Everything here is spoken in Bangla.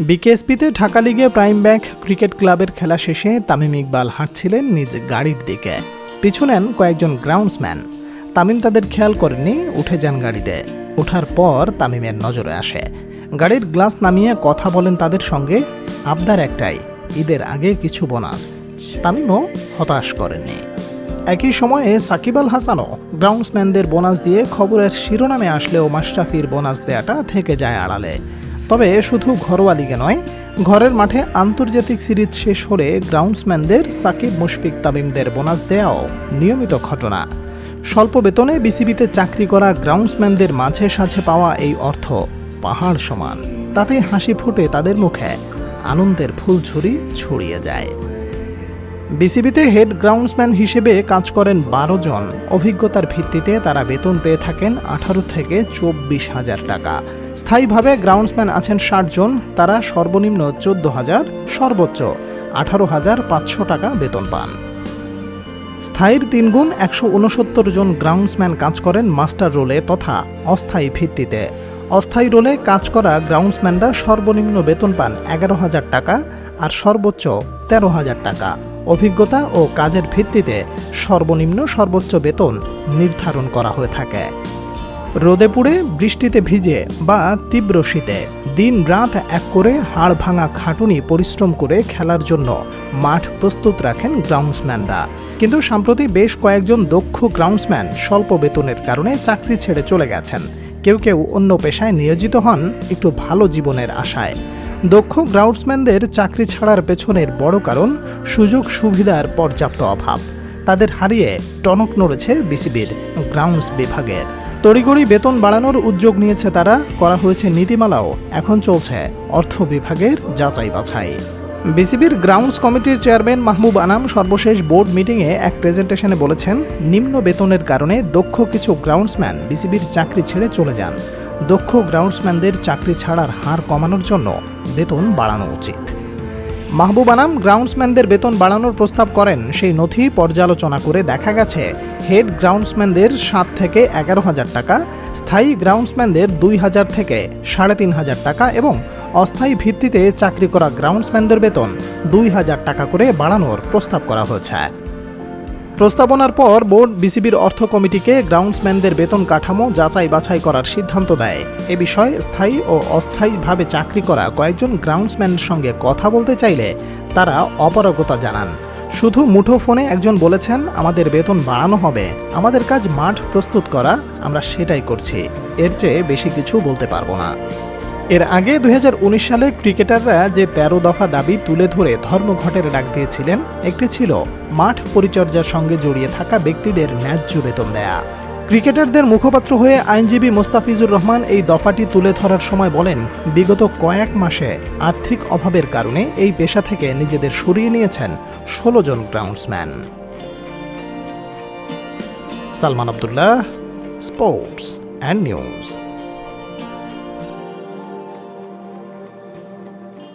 বিকেএসপিতে ঢাকা লিগে প্রাইম ব্যাংক ক্রিকেট ক্লাবের খেলা শেষে তামিম ইকবাল হাঁটছিলেন নিজ গাড়ির দিকে। পিছু নেন কয়েকজন গ্রাউন্ডসম্যান। তামিম তাদের খেয়াল করেননি, উঠে যান গাড়িতে। ওঠার পর তামিমের নজরে আসে। গাড়ির গ্লাস নামিয়ে কথা বলেন তাদের সঙ্গে। আবদার একটাই, ঈদের আগে কিছু বোনাস। তামিমও হতাশ করেননি। একই সময়ে সাকিব আল হাসানও গ্রাউন্ডসম্যানদের বোনাস দিয়ে খবরের শিরোনামে আসলেও মাশরাফির বোনাস দেয়াটা থেকে যায় আড়ালে। তবে শুধু ঘরোয়া লিগে নয়, ঘরের মাঠে আন্তর্জাতিক সিরিজ শেষ হলে গ্রাউন্ডসম্যানদের সাকিব, মুশফিক তামিমদের বোনাস দেওয়াও নিয়মিত ঘটনা। স্বল্প বেতনে বিসিবিতে চাকরি করা গ্রাউন্ডসম্যানদের মাঝে সাঝে পাওয়া এই অর্থ পাহাড় সমান। তাতে হাসি ফুটে তাদের মুখে, আনন্দের ফুলঝুরি ছড়িয়ে যায়। বিসিবিতে হেড গ্রাউন্ডসম্যান হিসেবে কাজ করেন বারো জন। অভিজ্ঞতার ভিত্তিতে তারা বেতন পেয়ে থাকেন আঠারো থেকে চব্বিশ হাজার টাকা। স্থায়ীভাবে গ্রাউন্ডসম্যান আছেন ষাট জন, তারা সর্বনিম্ন চোদ্দ হাজার সর্বোচ্চ আঠারো হাজার পাঁচশো টাকা বেতন পান। স্থায়ীর তিনগুণ একশো উনসত্তর জন গ্রাউন্ডসম্যান কাজ করেন মাস্টার রোলে তথা অস্থায়ী ভিত্তিতে। অস্থায়ী রোলে কাজ করা গ্রাউন্ডসম্যানরা সর্বনিম্ন বেতন পান এগারো হাজার টাকা আর সর্বোচ্চ তেরো হাজার টাকা। অভিজ্ঞতা ও কাজের ভিত্তিতে সর্বনিম্ন সর্বোচ্চ বেতন নির্ধারণ করা হয়ে থাকে। রোদে পুড়ে বৃষ্টিতে ভিজে বা তীব্র শীতে, দিন রাত এক করে হাড় ভাঙা খাটুনি পরিশ্রম করে খেলার জন্য মাঠ প্রস্তুত রাখেন গ্রাউন্ডসম্যানরা। কিন্তু সম্প্রতি বেশ কয়েকজন দক্ষ গ্রাউন্ডসম্যান স্বল্প বেতনের কারণে চাকরি ছেড়ে চলে গেছেন। কেউ কেউ অন্য পেশায় নিয়োজিত হন একটু ভালো জীবনের আশায়। দক্ষ গ্রাউন্ডসম্যানদের চাকরি ছাড়ার পেছনের বড় কারণ সুযোগ সুবিধার পর্যাপ্ত অভাব। তাদের হারিয়ে টনক নড়েছে বিসিবির গ্রাউন্ডস বিভাগের। তড়িগড়ি বেতন বাড়ানোর উদ্যোগ নিয়েছে তারা, করা হয়েছে নীতিমালাও। এখন চলছে অর্থ বিভাগের যাচাই বাছাই। বিসিবির গ্রাউন্ডস কমিটির চেয়ারম্যান মাহবুব আনাম সর্বশেষ বোর্ড মিটিংয়ে এক প্রেজেন্টেশনে বলেছেন, নিম্ন বেতনের কারণে দক্ষ কিছু গ্রাউন্ডসম্যান বিসিবির চাকরি ছেড়ে চলে যান। দক্ষ গ্রাউন্ডসম্যানদের চাকরি ছাড়ার হার কমানোর জন্য বেতন বাড়ানো উচিত। মাহবুব আনাম গ্রাউন্ডসম্যানদের বেতন বাড়ানোর প্রস্তাব করেন। সেই নথি পর্যালোচনা করে দেখা গেছে, হেড গ্রাউন্ডসম্যানদের সাত থেকে এগারো হাজার টাকা, স্থায়ী গ্রাউন্ডসম্যানদের দুই হাজার থেকে সাড়ে তিন হাজার টাকা এবং অস্থায়ী ভিত্তিতে চাকরি করা গ্রাউন্ডসম্যানদের বেতন দুই হাজার টাকা করে বাড়ানোর প্রস্তাব করা হয়েছে। প্রস্তাবনার পর বোর্ড বিসিবির অর্থ কমিটিকে গ্রাউন্ডসম্যানদের বেতন কাঠামো যাচাই বাছাই করার সিদ্ধান্ত দেয়। এ বিষয়ে স্থায়ী ও অস্থায়ীভাবে চাকরি করা কয়েকজন গ্রাউন্ডসম্যানের সঙ্গে কথা বলতে চাইলে তারা অপারগতা জানান। শুধু মুঠো ফোনে একজন বলেছেন, আমাদের বেতন বাড়ানো হবে। আমাদের কাজ মাঠ প্রস্তুত করা। আমরা সেটাই করছি। এর চেয়ে বেশি কিছু বলতে পারব না। এর আগে দু হাজার উনিশ সালে ক্রিকেটাররা যে তেরো দফা দাবি তুলে ধরে ধর্মঘটের ডাক দিয়েছিলেন, একটি ছিল মাঠ পরিচর্যার সঙ্গে জড়িয়ে থাকা ব্যক্তিদের ন্যায্য বেতন দেয়া। ক্রিকেটারদের মুখপাত্র হয়ে আইনজীবী মোস্তাফিজুর রহমান এই দফাটি তুলে ধরার সময় বলেন, বিগত কয়েক মাসে আর্থিক অভাবের কারণে এই পেশা থেকে নিজেদের সরিয়ে নিয়েছেন ষোলো জন groundsman. Salman Abdullah, sports and news.